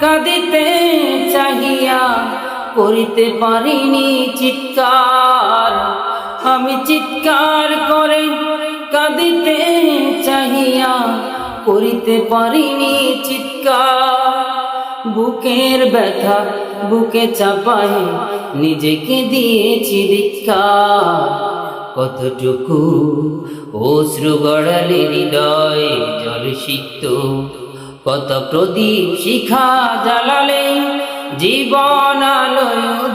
কাঁদিতে চাহিয়া করিতে পারিনি চিৎকার। আমি চিৎকার করে কাঁদিতে চাহিয়া করিতে পারিনি চিৎকার। বুকের ব্যথা বুকে চাপায় নিজেকে দিয়েছি দীক্ষা। কতটুকু অশ্রু গড়ালে হৃদয় জল সিক্ত কত প্রদীপ শিখা জ্বালালে জীবন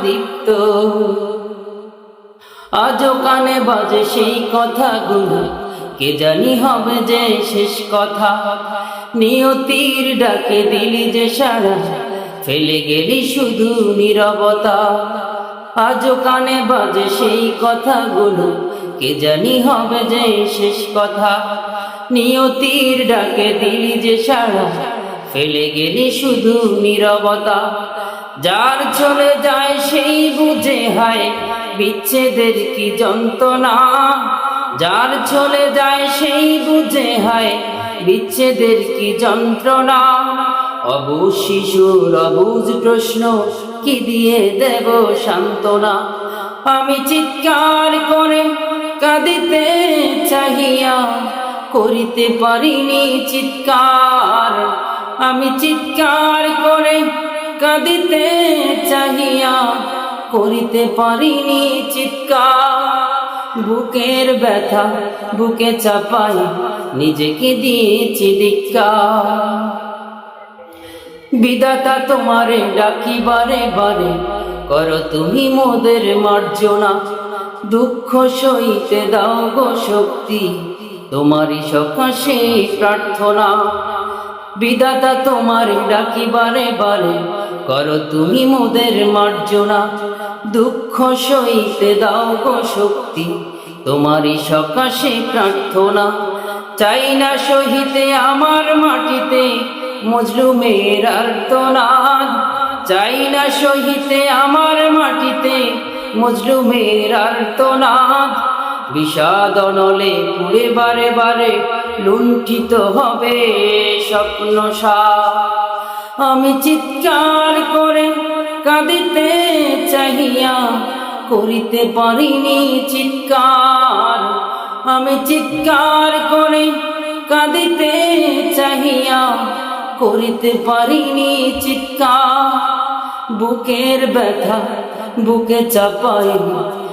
দীপ্ত। আজও কানে বাজে সেই কথাগুলো, কে জানি হবে যে শেষ কথা। নিয়তির ডাকে দিলি যে সারা, ফেলে গেলি শুধু নীরবতা। আজও কানে বাজে সেই কথাগুলো, কে জানি হবে যে শেষ কথা। নিয়তির ডাকে দিলি যে সারা। ফেলে গেলি শুধু নীরবতা। যার চলে যায় সেই বুঝে হায়, বিচ্ছেদের কি যন্ত্রণা? যার চলে যায় সেই বুঝে হায়, বিচ্ছেদের কি যন্ত্রণা? অবু শিশুর অবুজ প্রশ্ন, কি দিয়ে দেব সান্ত্বনা? আমি চিৎকার করে কাঁদিতে চাহিয়া করিতে পারিনি চিৎকার। আমি চিৎকার করে কাঁদিতে চাহিয়া করিতে পারিনি চিৎকার। বুকের ব্যথা বুকে চাপাই নিজেকে দিয়েছি দীক্ষা বিদাতা তোমারে ডাকি বারে বারে, করো তুমি মোদের মার্জনা। দুঃখ সইতে দাও গো শক্তি। তোমারই সকাশে প্রার্থনা। বিদাতা তোমার ডাকি বারে বারে করো তুমি মোদের মার্জনা। দুঃখ সইতে দাও গো শক্তি, তোমারই সকাশে প্রার্থনা। চাই না সহিতে আমার মাটিতে মজলুমের আর্তনাদ চাই না সহিতে আমার মাটিতে মজলুমের আর্তনাদ বিষাদ নলে পুড়ে বারে বারে লুণ্ঠিত হবে স্বপ্ন আমি চিৎকার করে কাঁদিতে চাহিয়া করিতে পারিনি চিৎকার। আমি চিৎকার করে কাঁদিতে চাহিয়া করিতে পারিনি চিৎকার। বুকের ব্যথা বুকে চাপাই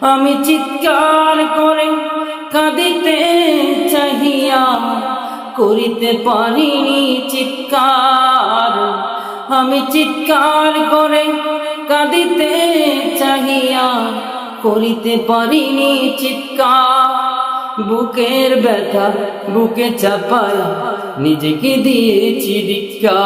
আমি চিৎকার করে কাঁদিতে চাহিয়া করিতে পারিনি চিৎকার। আমি চিৎকার করে কাঁদিতে চাহিয়া করিতে পারিনি চিৎকার। বুকের ব্যথা বুকে চাপায় নিজেকে দিয়েছি দীক্ষা